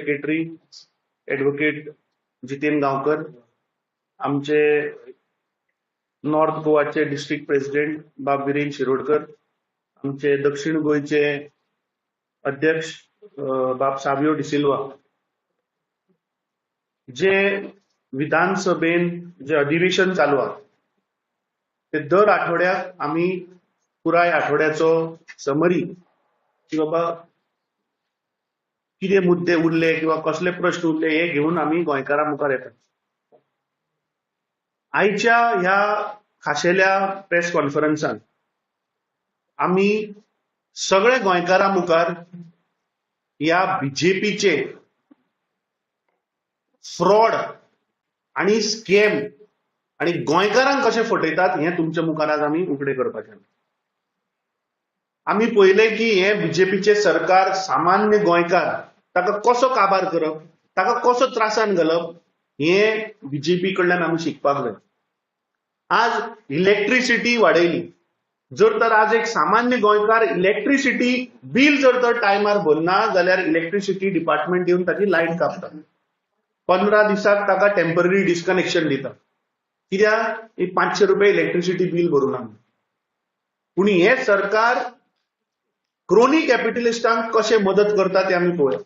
Secretary advocate Jiten Gaonkar आमचे north गोवाचे district president बाब विरेन शिरोडकर आमचे दक्षिण गोंयचे अध्यक्ष बाब सावियो डिसिल्वा जे विधानसभेन जे अधिवेशन चालू आहा ते दर आठवड्याक आमी पुराय आठवड्याचो समरी की बाबा कितें मुद्दे उरले किंवा कसले प्रश्न उरले हे घेऊन आमी गोंयकारां मुखार येतात आयच्या ह्या खाशेल्या प्रेस कॉन्फरन्सान आमी सगळे गोंयकारां मुखार ह्या बीजेपीचे फ्रॉड आणि स्कॅम आणि गोंयकारांक कशे फटयतात हे तुमच्या मुखार आज आमी उकडे करपाचे आमी पहिले की हे बीजेपीचे सरकार सामान्य गोंयकार ताका कसो काबार करप ताका कसो त्रासान घालप हे बीजेपी कडल्यान आमी शिकपाक जाय. आज इलेक्ट्रिसिटी वाडयली जर तर आज एक सामान्य गोंयकार इलेक्ट्रिसिटी बिल जर तर टायमार भरना जाल्यार इलेक्ट्रिसिटी डिपार्टमेंट येवन ताची लायट कापता पंदरा दिसाक ताका टेंपररी डिस्कनेक्शन दिता कित्याक पांचशे रुपया इलेक्ट्रिसिटी बिल भरूना पूण हे सरकार क्रोनी कॅपिटलिस्टांक कशे मदत करता ते आमी पळोवया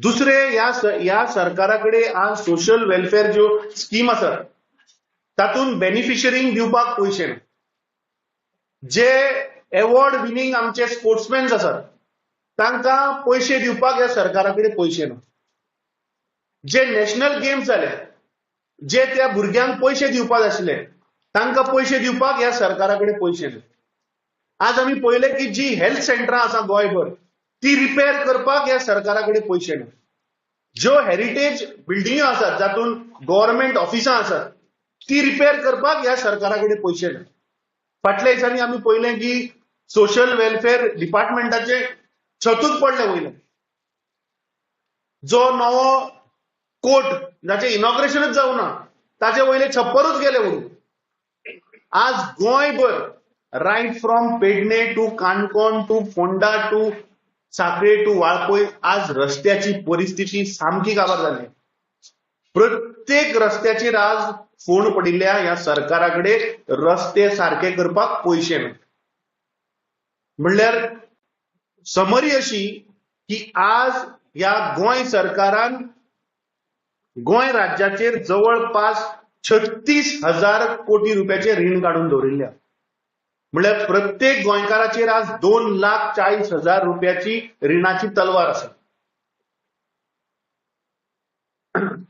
दुसरे ह्या या ह्या सरकाराकडे आज सोशल वेलफेअर ज्यो स्कीम आसात तातूंत बेनिफिशरींक दिवपाक पयशे ना जे एवॉर्ड विनिंग आमचे स्पोर्ट्समॅन्स आसात तांकां पयशे दिवपाक ह्या सरकाराकडे पयशे ना जे नॅशनल गेम्स जाले जे त्या भुरग्यांक पयशे दिवपाक जाय आशिल्ले तांकां पयशे दिवपाक ह्या सरकाराकडे पयशे ना आज आमी पळयले की जी हेल्थ सेंटरां आसा गोंयभर ती रिपेअर करपाक ह्या सरकाराकडे पयशे ना ज्यो हेरिटेज बिल्डिंग्यो आसात जातून गव्हर्नमेंट ऑफिसां आसात ती रिपेअर करपाक ह्या सरकाराकडे पयशे ना फाटल्या दिसांनी आमी पळयलें की सोशल वेलफेअर डिपार्टमेंटाचे छतूच पडले वयले. जो नवो कोर्ट जाचे इनॉग्रेशनच जावना ताचे वयले छप्परूच गेले वरून आज गोंयभर right from Pernem to Canacona to Ponda to Sakhre to Valpoi आज रस्त्याची परिस्थिती सामकी काबार जाली प्रत्येक रस्त्याचेर आज फोंड पडिल्ल्या ह्या सरकाराकडे रस्ते सारखे करपाक पयशे ना म्हणल्यार समरी अशी की आज ह्या गोंय सरकारान गोंय राज्याचेर जवळपास छत्तीस हजार कोटी रुपयाचे रीण काडून दवरिल्ल्या. म्हणल्यार प्रत्येक गोंयकाराचेर आज दोन लाख चाळीस हजार रुपयाची रिणाची तलवार आसा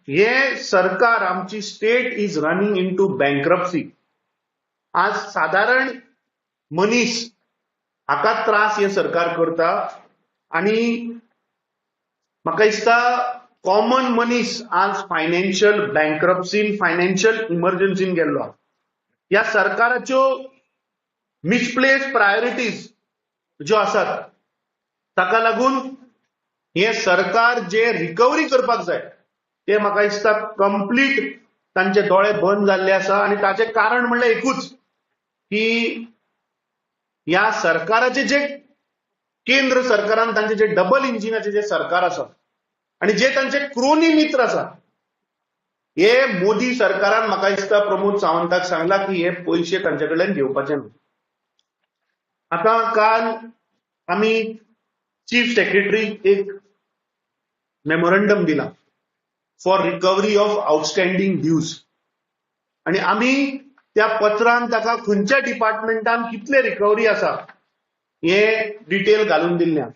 हे सरकार आमची state is running into bankruptcy आज साधारण मनीस हाका त्रास हे सरकार करता आणि म्हाका दिसता कॉमन मनीस आज फायनान्शियल बँक्रप्सीन फायनान्शियल इमर्जन्सीन गेल्लो आहा. ह्या सरकाराच्यो मिसप्लेस प्रायोरिटीज ज्यो आसात ताका लागून हे सरकार जे रिकवरी करपाक जाय ते म्हाका दिसता कंप्लीट तांचे दोळे बंद जाल्ले आसा. आणि ताचे कारण म्हणल्यार एकूच की ह्या सरकाराचे जे केंद्र सरकारान तांचे जे डबल इंजिनाचे जे सरकार आसा आणि जे तांचे क्रोनी मित्र आसा हे मोदी सरकारान म्हाका दिसता प्रमोद सावंताक सांगला की हे पयशे तांचे कडल्यान घेवपाचे ना आता काल आमी चीफ सेक्रेटरी एक मेमोरंडम दिला for recovery of outstanding dues आणि आमी त्या पत्रान ताका खंयच्या डिपार्टमेंटान कितले रिकवरी आसा हे डिटेल घालून दिल्ल्या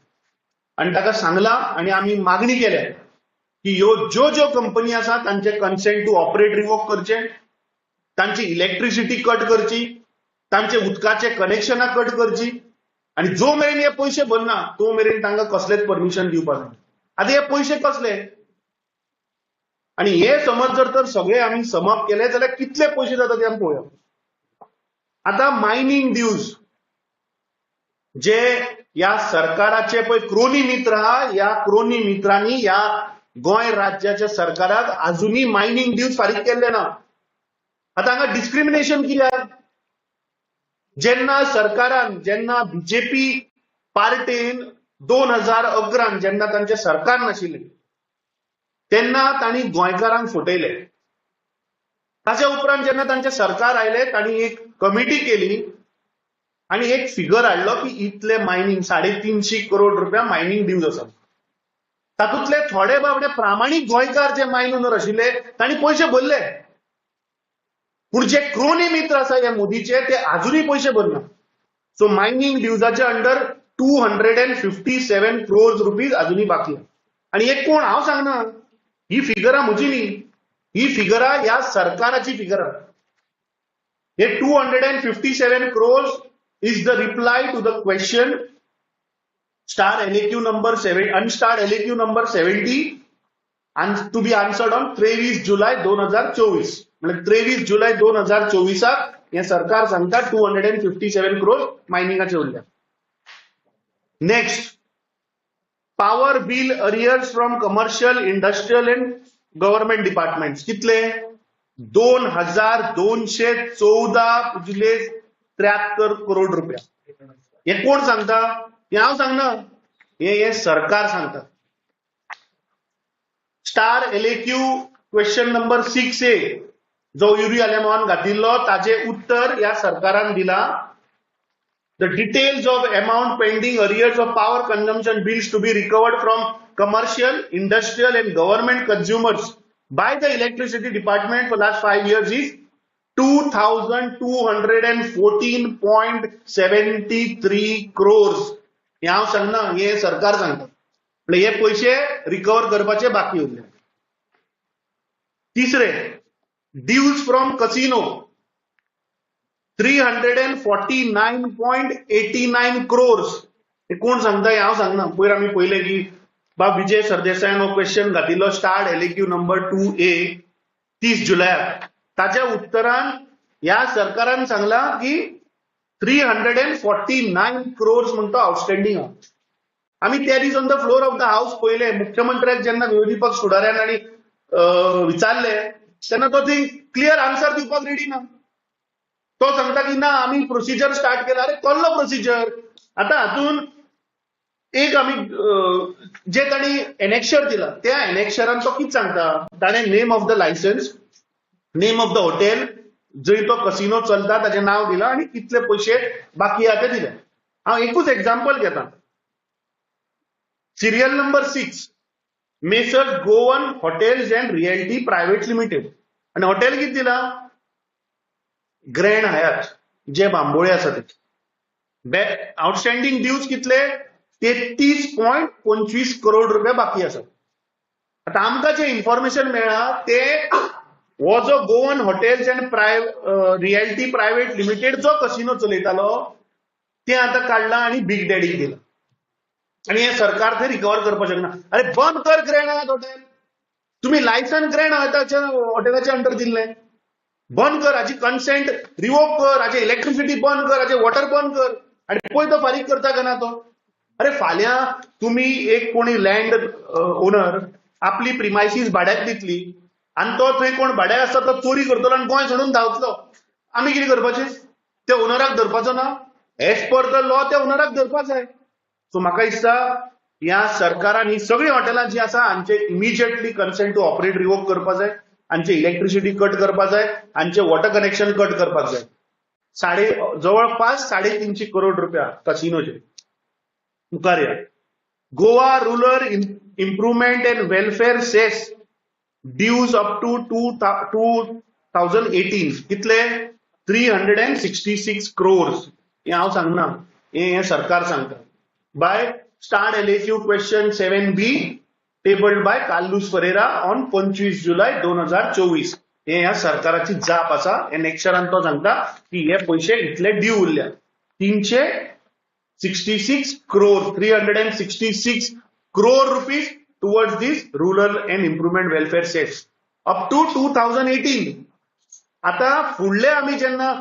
आणि ताका सांगला आणि आमी मागणी केल्या की ह्यो ज्यो ज्यो कंपनी आसा तांचे कन्सेंट टू ऑपरेट रिवोक करचे तांची इलेक्ट्रिसिटी कट करची तांचे उदकाचे कनेक्शनां कट करची. आनी जो मेरेन हे पयशे भरना तो मेरेन तांकां कसलेच परमिशन दिवपाक ना आतां हे पयशे कसले? आनी हे समज जर तर सगळे आमी समाप्त केले जाल्यार कितले पयशे जाता ते आमी पळोवया आतां मायनिंग ड्यूज जे ह्या सरकाराचे पळय क्रोनी मित्र आहा ह्या क्रोनी मित्रांनी ह्या गोंय राज्याच्या सरकाराक आजुनी मायनिंग ड्यूज फारीक केल्ले ना. आतां हांगा डिस्क्रिमिनेशन कित्याक जेन्ना सरकारान जेन्ना बीजेपी पार्टीन दोन हजार अकरान जेन्ना तांचे सरकार नाशिल्ले तेन्ना तांणी गोंयकारांक फटयले. ताच्या उपरांत जेन्ना तांचे सरकार आयले तांणी एक कमिटी केली आणि एक फिगर हाडलो की इतले मायनिंग साडे तीनशी करोड रुपया मायनिंग ड्यूज आसा तातूंतले थोडे बाबडे प्रामाणीक गोंयकार जे मायन ओनर आशिल्ले तांणी पयशे भरले. पूण जे क्रोनी मित्र आसा हे मोदीचे ते अजूनही पयशे भरना so mining ड्युजाचे under two hundred and fifty seven crores rupees अजूनही बाकी आणि हे कोण हांव सांगना ही फिगरां म्हजी न्ही ही फिगरां ह्या सरकाराची फिगरां. हे two hundred and fifty seven crores is the reply to the question star LAQ number seven unstar LAQ number seventy to be answered on तेवीस जुलै दोन हजार चोवीस म्हणजे तेवीस जुलै दोन हजार चोवीसाक हे सरकार सांगता two hundred and fifty seven crore मायनिंगाचे उरल्या next power bill arrears from commercial industrial and government department कितले? दोन हजार दोनशे चौदा पुजले त्र्याहत्तर करोड रुपया. हे कोण सांगता? हे हांव सांगना हे हे सरकार सांगता. Star LAQ question number six A जो युरी आलेमान घातिल्लो ताजे उत्तर ह्या सरकारान दिला. The details of amount pending arrears of power consumption bills to be recovered from commercial industrial and government consumers by the electricity department for last five years is 2,214.73 crores. हे हांव सांगना हे सरकार सांगता. म्हणजे हे पयशे रिकवर करपाचे बाकी उरले तिसरे dues from casino three hundred and forty nine point eighty nine crores हे कोण सांगता हांव सांगना पयर आमी पहिले की बा विजय सरदेसायन हो question घातिल्लो star LAQ number two A तीस जुलयाक ताच्या उत्तरान ह्या सरकारान सांगला की three hundred and forty nine crores म्हणतो आउटस्टँडिंग हा आम्ही त्या दीस on the floor of the house पहिले. मुख्यमंत्र्याक जेन्ना विरोधी पक्ष फुडाऱ्यान आणि विचारले तेन्ना तो थिंग क्लियर आन्सर दिवपाक रेडी ना तो सांगता की ना आम्ही प्रोसिजर स्टार्ट केला. अरे कसलो प्रोसिजर आता हातून एक आम्ही जे ताणी एनेक्शर दिला त्या एनेक्शरान तो कितें सांगता ताणें name of the license name of the hotel जंय तो कसिनो चलता ताचे नाव दिलां आनी कितले पयशे बाकी आहा ते दिले. हांव एकूच एक्झाम्पल घेता serial number six messrs Goan hotels and realty private limited. आणि हॉटेल किती दिला ग्रँड हयात जे बांबोळे आसा ते आउटस्टँडिंग ड्यूज कितले? तेहतीस पॉईंट पंचवीस करोड रुपया बाकी आसा आता आमकां जे इन्फॉर्मेशन मेळ्ळा ते हो जो गोवन हॉटेल्स अँड प्राय रिएल्टी प्रायव्हेट लिमिटेड जो कसिनो चलयतालो ते आता काढला आणि बिग डॅडीक दिला. आणि हे सरकार थंय रिकवर करपाक शकना अरे बंद कर ग्रँड हॉटेल. तुम्ही लायसन ग्रँड हयाताच्या हॉटेलाच्या अंडर दिल्ले बंद कर हाची कन्सेंट रिवोक कर हाचे इलेक्ट्रिसिटी बंद कर हाचे वॉटर बंद कर. आणि पळय तो फारीक करता काय ना तो? अरे फाल्यां तुम्ही एक कोणी लँड ओनर आपली प्रिमायसीस भाड्याक दितली. आणि तो थंय कोण भाड्याक आसता तो चोरी करतलो आणि गोंय सोडून धांवतलो. आमी कितें करपाचें? त्या ओनराक धरपाचो ना. एज पर द लॉ त्या ओनराक धरपाक जाय सो म्हाका दिसता ह्या सरकारान ही सगळीं हॉटेलां जी आसा हांचे immediately consent to operate revoke करपाक जाय हांचे इलेक्ट्रिसिटी कट करपाक जाय हांचे वॉटर कनेक्शन कट करपाक जाय साडे जवळपास साडे तीनशे करोड रुपया कसिनोचे मुखार या Goa rural improvement and welfare cess dues up to to two thousand eighteen कितले? Three hundred and sixty six crores हे हांव सांगना. हे सरकार सांगता. By Star LSU question 7B tabled by Carlos Ferreira on पंचवीस जुलै दोन हजार चोवीस. हे ह्या सरकाराची जाप असा. हे नेक्स्टरान तो सांगता की हे पैसे इतले ड्यू उरल्या. तीनशे sixty six crore three hundred and sixty six crore rupees towards this rural and improvement welfare sets up to two thousand eighteen आता फुडले आम्ही जेन्ना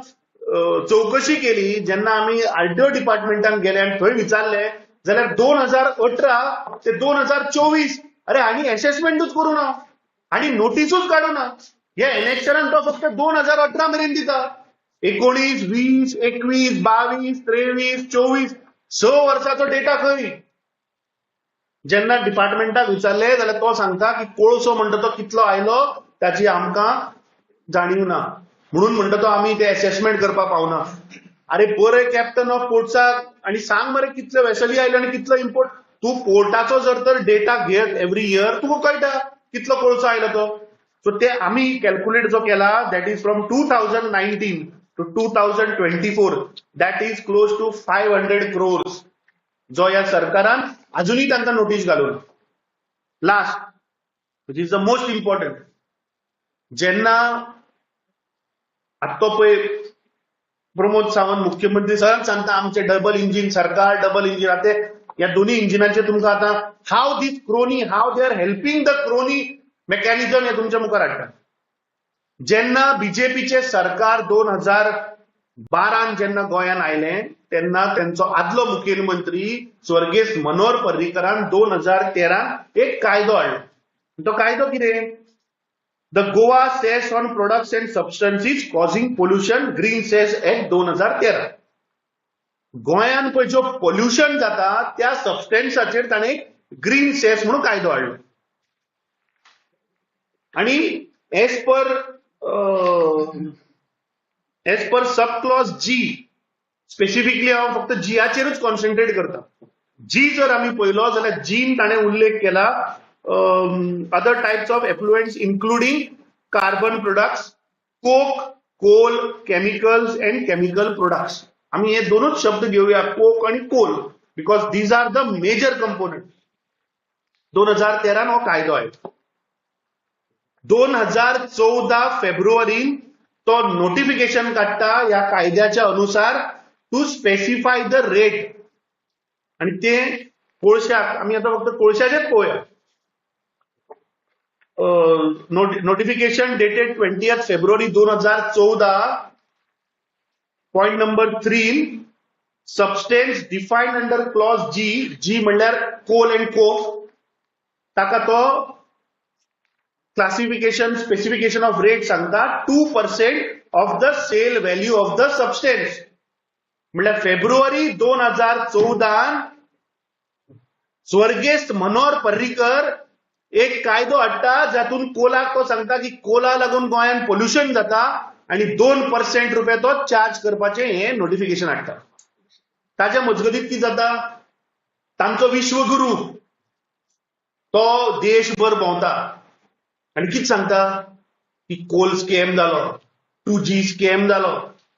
चौकशी केली जेन्ना आम्ही आरटीओ डिपार्टमेंटात गेले आणि थंय विचारले जाल्यार दोन हजार अठरा ते दोन हजार चोवीस अरे हांणी असेसमेंटूच करू ना. आणि नोटीसूच काढू ना. हे इलेक्शनान तो फक्त दोन हजार अठरा मेरेन दिता. एकोणीस वीस एकवीस बावीस त्रेवीस चोवीस स वर्साचो डेटा खंय जेन्ना डिपार्टमेंटाक विचारले जाल्यार तो सांगता की कोळसो म्हणटा तो कितलो आयलो ताची आमकां जाणीव ना. म्हणून म्हणटा तो आमी ते असेसमेंट करपाक पावना. अरे बरे कॅप्टन ऑफ पोर्ट्साक आणि सांग मरे कितले वेसली आयले आणि कितलो इम्पोर्ट तू पोर्टाचो जर तर डेटा घेत एव्हरी इयर तुका कळटा कितलो कोळसो आयलो तो? सो ते आम्ही कॅल्क्युलेट जो केला that is from two thousand nineteen to two thousand twenty four that is close to five hundred crores जो या सरकारान अजूनही तांकां नोटीस घालून. Last which is the most important जेन्ना आत्ता पळय प्रमोद सावंत मुख्यमंत्री सगळ्यांक सांगता आमचे डबल इंजिन सरकार डबल इंजिन आता या दोन्ही इंजिनाचे तुमकां आता हाव this crony how they are helping the crony mechanism हे तुमच्या मुखार हाडटा. जेन्ना बीजेपीचे सरकार दोन हजार बारान जेन्ना गोंयान आयले तेन्ना त्यांचो आदलो मुखेलमंत्री स्वर्गेस्त मनोहर पर्रीकरान दोन हजार तेरान एक कायदो हाडलो. तो कायदो कितें? The Goa cess on products and substances causing pollution green cess act दोन हजार तेरा. गोंयांत पळय जो पोल्युशन जाता त्या सबस्टन्साचेर ताणें ग्रीन सेस म्हणून कायदो हाडलो आणि as per as per sub clause G specifically हांव फक्त जियाचेरूच कॉन्सन्ट्रेट करता. जी जर आम्ही पळयलो जाल्यार जीन ताणें उल्लेख केला other types of effluents, including carbon products, coke coal chemicals, and chemical products आम्ही हे दोनच शब्द घेऊया कोक आणि coal because these are the major component दोन हजार तेरान हो कायदो आहे. दोन हजार चौदा फेब्रुवारीन तो नोटिफिकेशन काढता या कायद्याच्या अनुसार टू स्पेसिफाय द रेट आणि ते कोळशाक आम्ही आता फक्त कोळशाचेच पळोवया नोटिफिकेशन डेटेड ट्वेंटी फेब्रुवारी दोन हजार चौदा. Point number three substance defined under clause G G म्हणल्यार कोल अँड कोक ताका तो क्लासिफिकेशन स्पेसिफिकेशन ऑफ रेट सांगता two percent of the sale value of the substance म्हणल्यार फेब्रुवारी दोन हजार चौदान स्वर्गेस्त मनोहर पर्रीकर एक कायदो हाडटा जातून कोलाक तो सांगता की कोला लागून गोंयान पोल्युशन जाता आणि दोन पर्सेंट रुपये तो चार्ज करपाचें हे नोटिफिकेशन हाडटा ताच्या मजगतीत कितें जाता. तांचो विश्वगुरू तो देशभर भोंवता. आणि कितें सांगता? की कोल स्कॅम जालो टू जी स्कॅम जालो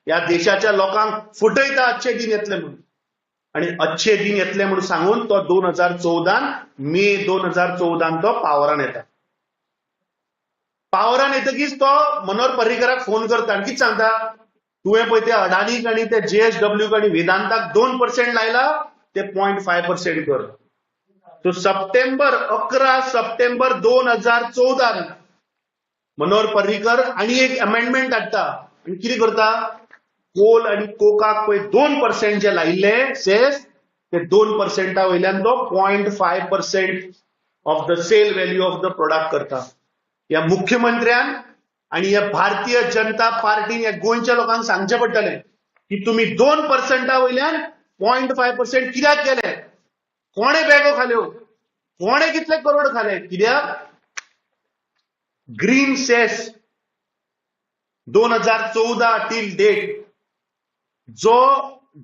ह्या देशाच्या लोकांक फुटयता आजचे दिन येतले म्हणून. आणि अच्छे दिन येतले म्हणून सांगून तो दोन हजार चौदान मे दोन हजार चौदान तो पावरान येता. पावरान येतकीच तो मनोहर पर्रीकराक फोन करता आणि सांगता? तुवें पळय ते अडानीक आणि ते जेएसडब्ल्यूक आणि वेदांताक दोन पर्सेंट लायला ते पॉईंट फाय पर्सेंट कर. सो सप्टेंबर अकरा सप्टेंबर दोन हजार चौदान मनोहर पर्रीकर आणि एक अमेंडमेंट हाडटा. आणि कितें करता? कोल आणि कोकाक पळय दोन पर्सेंट जे लायिल्ले सेस ते दोन पर्सेंटा वयल्यान तो point five percent of the sale value of the product करता. या मुख्यमंत्र्यान आणि या भारतीय जनता पार्टीन या गोंयच्या लोकांक सांगचे पडटले की तुम्ही दोन पर्सेंटा वयल्यान पॉयंट फाय पर्सेंट कित्याक केले? कोणे बॅगो खाल्यो हो? कोणे कितले करोड खाले? कित्याक? ग्रीन सेस दोन हजार चौदा टील डेट जो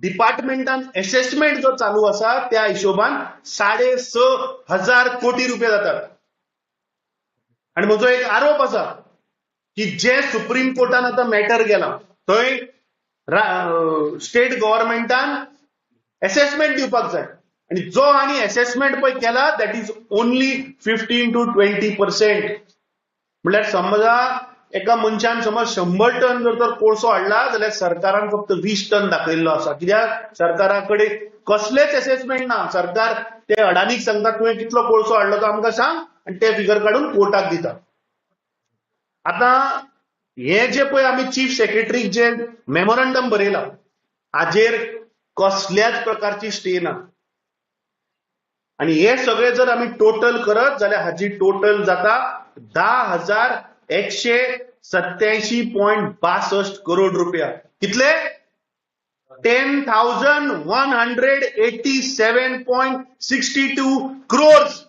डिपार्टमेंटान एसेसमेंट जो चालू असा त्या हिशोबान साडे स हजार कोटी रुपये जातात. आणि म्हजो एक आरोप असा की जे सुप्रीम कोर्टान आता मॅटर गेला थंय स्टेट गव्हर्नमेंटान एसेसमेंट दिवपाक जाय. आणि जो आणि एसेसमेंट पळय केला that is only fifteen to twenty percent म्हटल्यार समजा एका मनशान समज शंभर टन जर तर कोळसो हाडला जाल्यार सरकारान फक्त वीस टन दाखयल्लो आसा. कित्याक? सरकारा कडेन कसलेच एसेसमेंट ना. सरकार ते अडानीक सांगता तुवें कितलो कोळसो हाडलो तो आमकां सांग आनी ते फिगर काडून कोर्टाक दिता आतां हे जे पळय आमी चीफ सेक्रेटरीक जे मेमोरंडम बरयला हाजेर कसल्याच प्रकारची स्टे ना. आणि हे सगळे जर आम्ही टोटल करत जाल्यार हाची टोटल जाता धा हजार एकशे सत्याऐंशी पॉईंट बासष्ट करोड रुपया. कितले? Ten thousand one hundred eighty seven point sixty two crores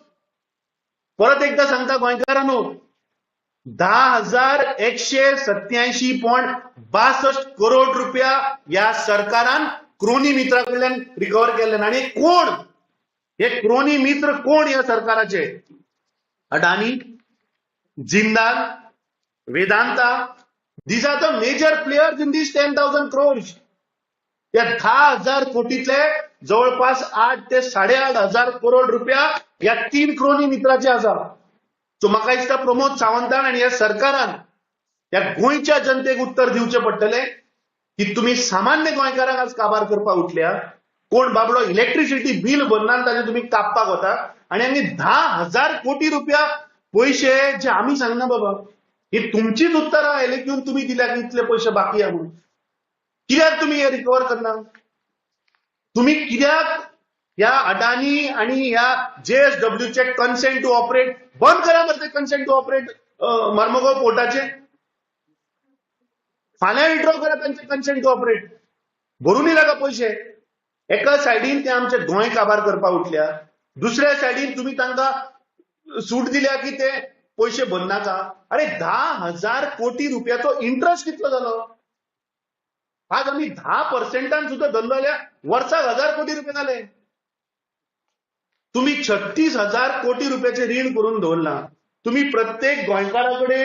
परत एकदा सांगता गोंयकारांनो दहा हजार एकशे सत्याऐंशी पॉईंट बासष्ट करोड रुपया या सरकारान क्रोनी मित्रा कडल्यान रिकवर केले आणि कोण? हे क्रोनी मित्र कोण या सरकाराचे? Adani Jindal Vedanta these are the major players in this ten thousand crores या दहा हजार कोटीतले जवळपास आठ ते साडेआठ हजार करोड रुपया या तीन क्रोनी मित्राचे आसा सो म्हाका दिसता प्रमोद सावंतान आणि या सरकारान या गोंयच्या जनतेक उत्तर दिवचे पडटले की तुम्ही सामान्य गोंयकारांक आज काबार करपाक उठल्या. कोण बाबडो इलेक्ट्रिसिटी बिल भरना ताजे तुम्ही कापपाक वता. आणि आमी धा हजार कोटी रुपया पयशे जे आमी सांगना बाबा. ही तुमचीच उत्तरां आयले घेवन तुम्ही दिल्या की इतले पयशे बाकी आहे म्हणून. कित्याक तुम्ही हे रिकवर करना तुम्ही कित्याक या अडानी आणि या जेएसडब्ल्यूचे कन्सेंट टू ऑपरेट बंद करा बरं ते कन्सेंट टू ऑपरेट मर्मगाव पोर्टाचे फाल्यां विड्रॉ करा त्यांचे कन्सेंट टू ऑपरेट भरून येला का पयशे एका सायडीन ते आमचे गोंय काबार करपाक उठल्या. दुसऱ्या सायडीन तुम्ही तांकां सूट दिल्या की ते पयशे भरनाका अरे धा हजार कोटी रुपयाचो इंटरेस्ट कितलो जालो आज आम्ही दहा पर्सेंटान सुद्धा धरलो जाल्यार वर्साक हजार कोटी रुपये जाले तुम्ही छत्तीस हजार कोटी रुपयाचे रीण करून दवरला तुम्ही प्रत्येक गोंयकाराकडे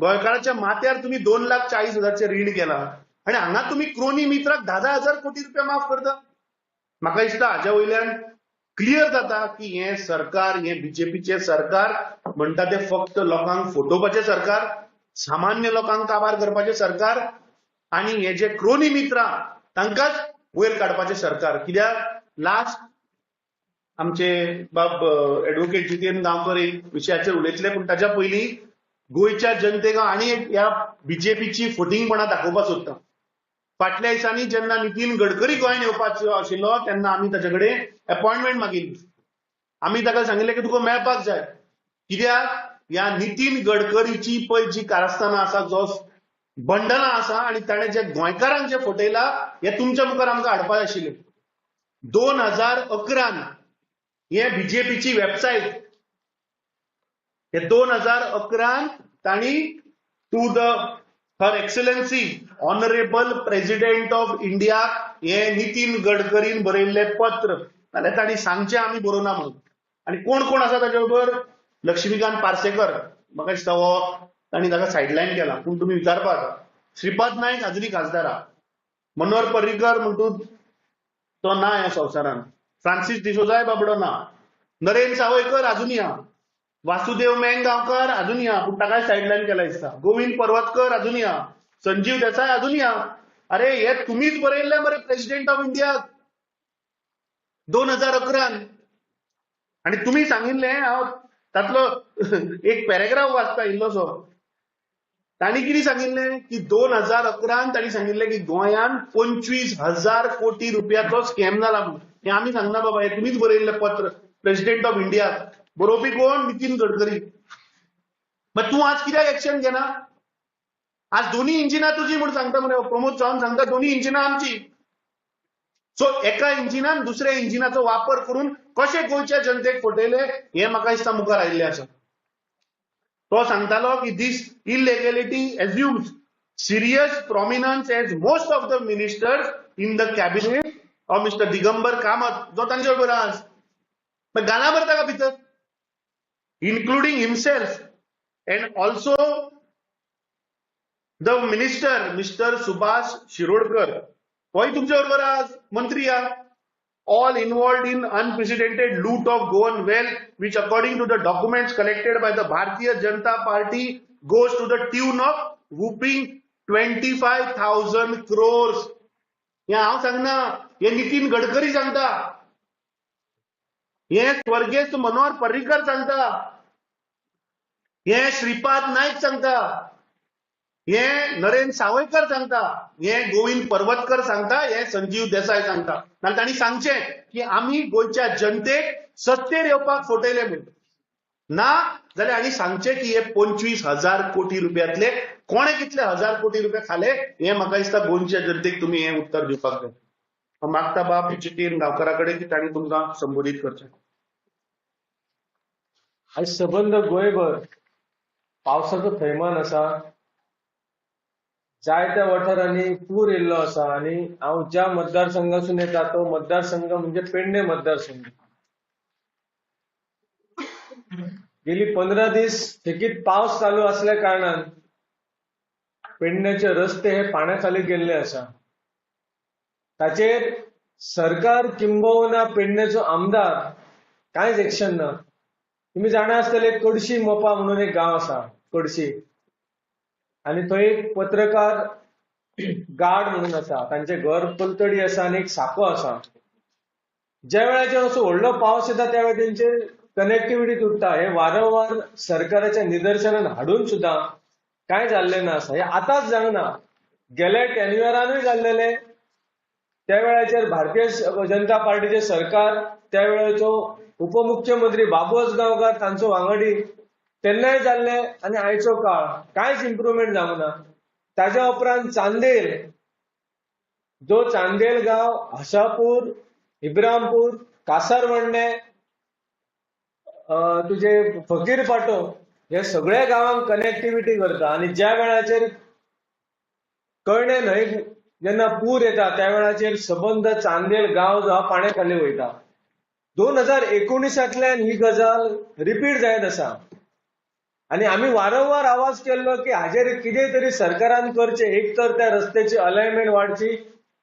गोंयकाराच्या माथ्यार तुम्ही दोन लाख चाळीस हजारचे रीण केला. आणि हांगा तुम्ही क्रोनी मित्राक धा धा हजार कोटी रुपया माफ करता. म्हाका दिसता हाज्या वयल्यान क्लियर जाता की हे सरकार हे बीजेपीचे सरकार म्हणटा ते फक्त लोकांक फटोवपाचें सरकार सामान्य लोकांक काबार करपाचे सरकार आणि हे जे क्रोनी मित्रा तांकांच वयर काडपाचें सरकार. कित्याक? लास्ट आमचे बाब एडव्होकेट जितेंद्र गांवकर विशयाचेर उलयतले पूण ताच्या पयलीं गोंयच्या जनतेक आनी एक ह्या बीजेपीची फटींगपणां दाखोवपाक सोदता. फाटल्या दिसांनी जेन्ना नितीन गडकरी गोंयांत येवपाचो आशिल्लो तेन्ना आमी ताचे कडेन अपॉइंटमेंट मागिल्ली आमी ताका सांगिल्लें की तुका मेळपाक जाय? कित्याक ह्या नितीन गडकरीची पळय जी कारस्थानां आसा जो बंडनां आसा आनी ताणें जे गोंयकारांक जे फटयला हे तुमच्या मुखार आमकां हाडपाक जाय आशिल्लें. दोन हजार अकरान हे बीजेपीची वेबसायट हे दोन हजार अकरान तांणी to the her excellency honourable president of India हे नितीन गडकरीन बरयल्लें पत्र. नाल्यार ताणी सांगचें आमी बरोवना म्हणून. आनी कोण कोण आसा ताचे बरोबर लक्ष्मीकांत पार्सेकर. म्हाका दिसता हो ताणी ताका सायडलायन केला पूण तुमी विचारपाक श्रीपाद नायक आजुनी खासदार. आहा मनोहर पर्रीकर म्हणटू तो ना ह्या संवसारान फ्रांसीस डिसोजाय बाबडो ना नरेंद्र सावयकर अजूनही हा वासुदेव मेंगावकर अजूनही हा पूण ताकाय सायडलायन केला दिसता गोविंद पर्वतकर अजूनही हा संजीव देसाय अजून या. अरे हे तुम्हीच बरेल मरे प्रेसिडेंट ऑफ इंडिया दोन हजार अकरा. आणि तुम्ही सांगिल्लें हांव तातलो एक पॅरेग्राफ वाचता इल्लोसो तांणी कितें सांगिल्लें की दोन हजार अकरान तांणी सांगिल्लें की गोंयांत पंचवीस हजार कोटी रुपयाचो स्कॅम जाला हे आमी सांगना बाबा हे तुम्हीच बरयल्लें पत्र. प्रेसिडेंट ऑफ इंडिया बरोवपी कोण? नितीन गडकरी. मग तूं आज कित्याक एक्शन घेना आज दोन्ही इंजिनां तुजी म्हूण सांगता मरे प्रमोद चव्हाण सांगता दोन्ही इंजिनां आमची. सो एका इंजिनान दुसऱ्या इंजिनाचो वापर करून कशे गोयच्या जनतेक फटयले हे म्हाका दिसता मुखार आयिल्लें आसा. तो सांगतालो की this illegality assumes serious prominence as most of the ministers in the cabinet of mister Digambar Kamat जो तांचे बरोबर आज. मग घाला बरं ताका भितर? Including himself and also the minister mister Subhash Shirodkar होय तुमच्या बरोबर आज मंत्री हा all involved in unprecedented loot of Goan wealth, which according to the documents collected by the Bharatiya Janata Party goes to the tune of whooping 25,000 crores. हे हांव सांगना हे नितीन गडकरी सांगता हे स्वर्गेस्त मनोहर पर्रीकर सांगता हे श्रीपाद नाईक सांगता हे नरेंद्र सावयकर सांगता हे गोविंद पर्वतकर सांगता हे संजीव देसाय सांगता. नाल्यार तांणी सांगचें की आमी गोंयच्या जनतेक सत्तेर येवपाक फटयले म्हणून ना जाल्यार आनी सांगचें की हे पंचवीस हजार कोटी रुपयांतले कोणे कितले हजार कोटी रुपया खाले हे म्हाका दिसता गोंयच्या जनतेक तुमी हे उत्तर दिवपाक जाय. हांव मागता बाब जितेन गांवकारा कडेन की तांणी तुमकां संबोधीत करचें. आयज सबंद गोंयभर पावसाचो थैमान आसा जायत्या वाठारांनी पूर येयल्लो आसा आनी हांव ज्या मतदारसंघासून येता तो मतदारसंघ म्हणजे पेडणे मतदारसंघ. गेली पंदरा दीस सेगीत पावस चालू असल्या कारणान पेडण्याचे रस्ते हे पाण्याखाली गेल्ले आसा. ताचेर सरकार किंबहुना पेडण्याचो आमदार कांयच एक्शन ना. तुम्ही जाणा आसतले कडशी मोपा म्हणून एक गांव आसा कडशी. आणि थंय एक पत्रकार गार्ड म्हणून आसा तांचे घर पलतडी आसा आनी एक साको आसा ज्या वेळाचेर असो व्हडलो पावस येता त्या वेळार तेंचे कनेक्टिव्हिटी तुटता. हे वारंवार सरकाराच्या निदर्शनान हाडून सुद्दां कांय जाल्लें ना आसा हे आतांच जावना गेल्या टेन्युअरानूय जाल्लेले त्या वेळाचेर भारतीय जनता पार्टीचे सरकार त्या वेळेचो उपमुख्यमंत्री बाबूस गांवकार तांचो वांगडी तेन्नाय जाल्ले आनी आयचो काळ. कांयच इम्प्रूवमेंट जावंक ना. ताज्या उपरांत चांदेल. जो चांदेल गांव हसापूर इब्रामपूर कासारवण्णे तुजे फकीर फाटो हे सगळ्या गांवांक कनेक्टिव्हिटी करता आनी ज्या वेळाचेर कळणे न्हंय जेन्ना पूर येता त्या वेळाचेर सबंद चांदेल गांव जो हा पाण्या खाली वयता दोन हजार एकोणिसांतल्यान ही गजाल रिपीट जायत आसा आणि आम्ही वारंवार आवाज केल्लो की हाजेर कितें तरी सरकारान करचें एक तर त्या रस्त्याची अलायनमेंट वाडची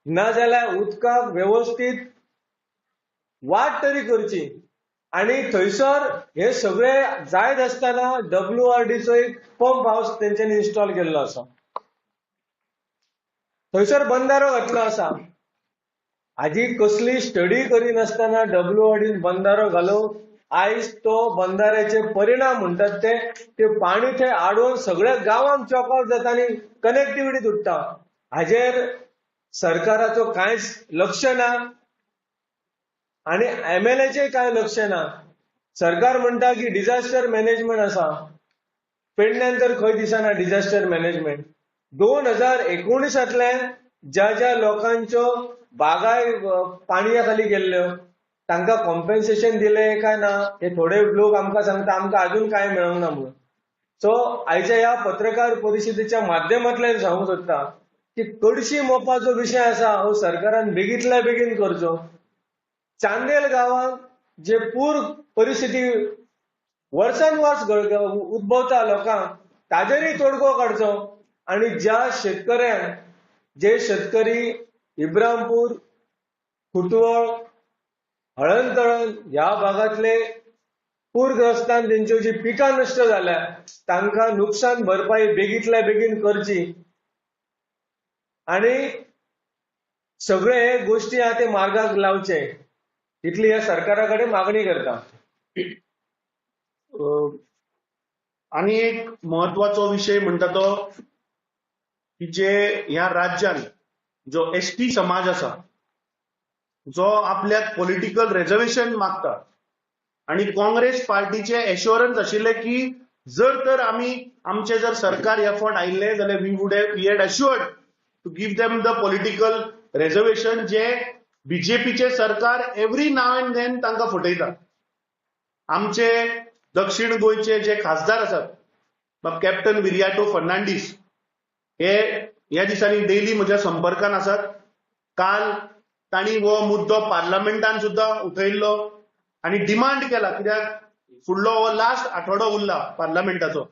नाजाल्यार उदकाक वेवस्थीत वाट तरी करची. आणि थंयसर हे सगळे जायत आसतना डब्ल्यू आर डीचो एक पंप हाऊस तेंच्यांनी इन्स्टॉल केल्लो आसा थंयसर बंदारो घातलो आसा हाजी कसली स्टडी करिनासतना डब्ल्यू आर बंदारो घालून आयज तो बंदाऱ्याचे परिणाम म्हणटात ते ते पाणी थंय आडोवन सगळ्या गावांक चॉकआउट जाता आनी कनेक्टिव्हिटी तुटता हाजेर सरकाराचो कांयच लक्ष ना. आणि एमएलएचे काय लक्ष ना. सरकार म्हणटा की डिझास्टर मॅनेजमेंट आसा पेडण्यान तर खंय दिसना डिझास्टर मॅनेजमेंट दोन हजार एकोणिसांतल्यान ज्या ज्या लोकांच्यो बागाय अं, पाणया खाली गेल्ल्यो तांकां कॉम्पेन्सेशन दिले काय ना हे थोडे लोक आमकां सांगता आमकां अजून काय मेळूंक ना म्हणून. सो आयच्या ह्या पत्रकार परिशदेच्या माध्यमांतल्यान सांगूंक सोदता की कडशी मोपाचो विशय आसा हो सरकारान बेगींतल्या बेगीन करचो. चांदेल गांवांत जे पूर परिस्थिती वर्सान वर्स उद्भवता लोकांक ताजेरय तोडगो काडचो आणि ज्या शेतकऱ्यांक जे शेतकरी इब्रामपूर खुटवळ हळणतळण ह्या भागातले पूरग्रस्तान तेंच्यो जी पिकां नश्ट जाल्या तांकां नुकसान भरपाई बेगींतल्या बेगीन करची. आणि सगळे हे गोष्टी आहा ते मार्गाक लावचे. इतली ह्या सरकारा कडेन मागणी करता. आणि एक महत्वाचो विषय म्हणटा तो की जे ह्या राज्यान जो एसटी समाज आसा जो आपल्याक पॉलिटिकल रेजर्वेशन मागता आणि काँग्रेस पार्टीचे एश्युरन्स आशिल्ले की जर तर आमी आमचे जर सरकार हे फावट आयिल्ले जाल्यार we would we had assured to give them the political reservation जे बीजेपीचे सरकार एव्हरी नाव अँड देन तांकां फटयता आमचे दक्षिण गोंयचे जे खासदार आसात कॅप्टन विरियाटो फर्नांडीस हे ह्या दिसांनी डेली म्हज्या संपर्कान आसात. काल तांणी हो मुद्दो पार्लमेंटान सुद्दां उठयल्लो आनी डिमांड केला कित्याक? फुडलो हो लास्ट आठवडो उरला पार्लमेंटाचो.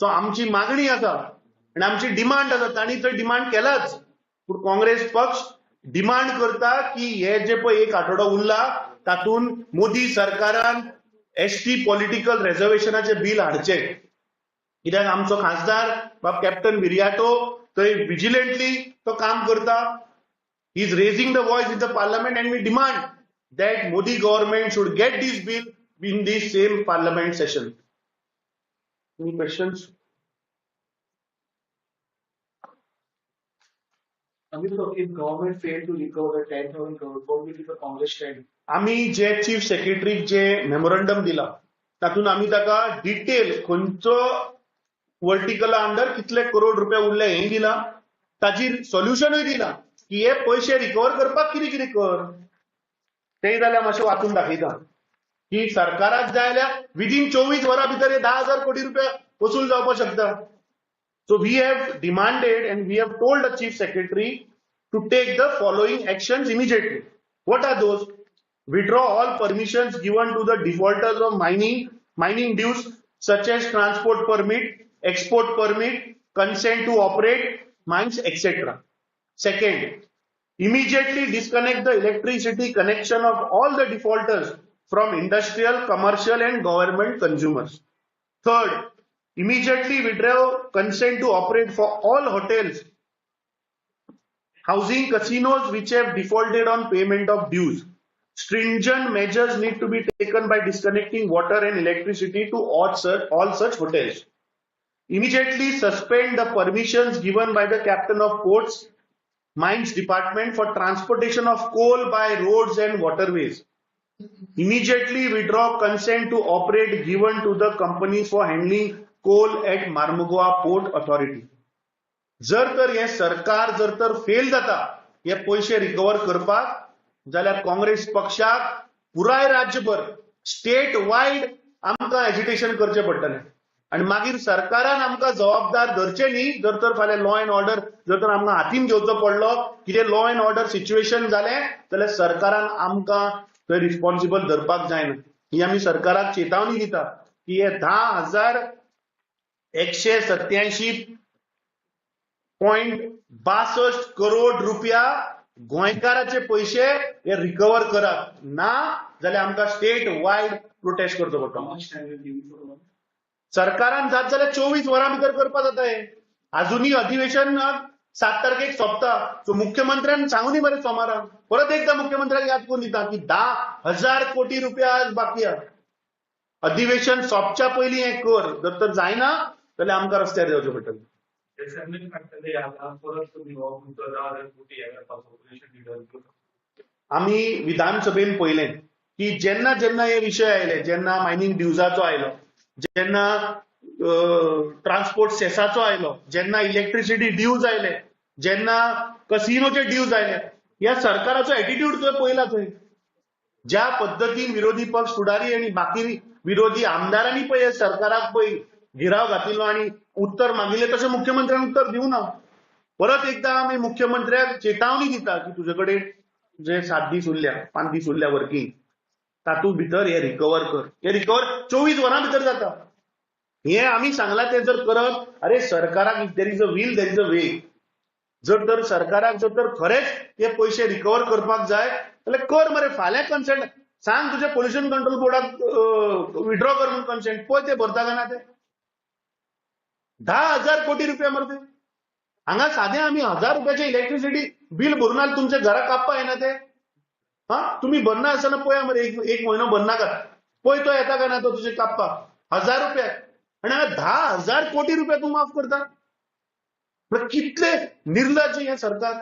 सो आमची मागणी आसा आनी आमची डिमांड आसा तांणी तर डिमांड केलाच. पूण काँग्रेस पक्ष डिमांड करता की हे जे पळय एक आठवडो उरला तातूंत मोदी सरकारान एसटी पॉलिटिकल रेजर्वेशनाचे बील हाडचे. कित्याक? आमचो खासदार बाब कॅप्टन विरियाटो थंय विजिलंटली तो काम करता. He is raising the voice in the parliament and we demand that Modi government should get this bill in this same parliament session any questions Amit, so if government failed to recover the ten thousand crore, what will be the Congress stand? आम्ही जे chief सेक्रेटरीक जे memorandum दिला तातूंत आम्ही ताका detail खंयचो वर्टिकला under कितले करोड रुपया उरले हें दिला ताची सोल्युशनूय दिला की हे पैसे रिकवर करपाक किती किती कर? तें जाल्यार मातशें वाचून दाखयता. की सरकाराक जाय जाल्यार विदीन चोवीस वरां भितर हे धा हजार कोटी रुपया वसूल जावपाक शकता. So we have demanded and we have told chief secretary to take the following action immediately what are those withdraw all permission given to the defaulters of mining mining dues such as transport permit export permit consent to operate mines etcetera Second, immediately disconnect the electricity connection of all the defaulters from industrial, commercial and government consumers. Third, immediately withdraw consent to operate for all hotels, housing casinos which have defaulted on payment of dues. Stringent measures need to be taken by disconnecting water and electricity to all such, hotels. Immediately suspend the permissions given by the captain of ports, mines department for transportation of coal by roads and waterways. Immediately withdraw consent to operate given to the companies for handling coal at Marmugua Port Authority. जर तर हे सरकार जर तर fail जाता हे पैसे recover करपाक जाल्यार काँग्रेस पक्षाक पुराय राज्यभर स्टेट वायड आमकां एजिटेशन करचें पडटलें आनी मागीर सरकारान आमकां जबाबदार धरचे न्ही जर तर फाल्यां लॉ अँड ऑर्डर जर तर आमकां हातीन घेवचो पडलो कितें लॉ अँड ऑर्डर सिच्युएशन जालें जाल्यार सरकारान आमकां थंय रिस्पॉन्सिबल धरपाक जायना. ही आमी सरकाराक चेतावणी दिता की हे धा हजार एकशे सत्याऐंशी पॉयंट बासष्ट करोड रुपया गोंयकाराचे पयशे हे रिकवर करात. ना जाल्यार आमकां स्टेट वायड प्रोटेस्ट करचो पडटलो सरकारान जात जाल्यार चोवीस वरां भितर करपा जाता हे अजूनही अधिवेशन सात तारखेक सोंपता. सो मुख्यमंत्र्यान सांगूनी बरें सोमाराक परत एकदा मुख्यमंत्र्याक याद करून दिता की धा हजार कोटी रुपया आज बाकी आहा. अधिवेशन सोंपच्या पयलीं हें कर. जर तर जायना जाल्यार आमकां रस्त्यार देंवचें पडटलें. हो आमी विधानसभेन पयलें की जेन्ना जेन्ना हे विशय आयले जेन्ना मायनिंग ड्युजाचो आयलो जेन्ना ट्रान्सपोर्ट सेसाचो आयलो जेन्ना इलेक्ट्रिसिटी ड्यूज आयले जेन्ना कसिनोचे ड्यूज आयले ह्या सरकाराचो एटिट्यूड तुवें पळयला थंय. ज्या पद्दतीन विरोधी पक्ष फुडारी आनी बाकी विरोधी आमदारांनी पळय हे सरकाराक पळय गिराव घातिल्लो आनी उत्तर मागिल्लें तशें मुख्यमंत्र्यान उत्तर दिवना परत एकदा आमी मुख्यमंत्र्याक चेतावणी दिता की तुजे कडेन जे सात दीस उरल्या पांच दीस उरल्या वर्किंग तातूंत भितर हे रिकवर कर. हे रिकवर चोवीस वरां भितर जाता. हे आमी सांगलां तें जर करप अरे सरकाराक if there is a will there is a way जर तर सरकाराक जर तर खरेंच हे पयशे रिकवर करपाक जाय जाल्यार कर मरे फाल्यां कन्सेंट सांग तुज्या पोल्युशन कंट्रोल बोर्डाक विड्रॉ कर म्हणून कन्सेंट पळय ते भरता काय ना ते? धा हजार कोटी रुपया मरे ते हांगा सादें आमी हजार रुपयाचे इलेक्ट्रिसिटी बील भरून आले तुमच्या घरा कापपा येना ते? हा? तुम्ही भरना आसतना पळया मरे एक महिना बन्ना करा पोय तो येता का ना तो तुझे कापा हजार रुपया. आणि हांगा दहा हजार कोटी रुपया तू माफ करता. कितले निर्लज्ज हे सरकार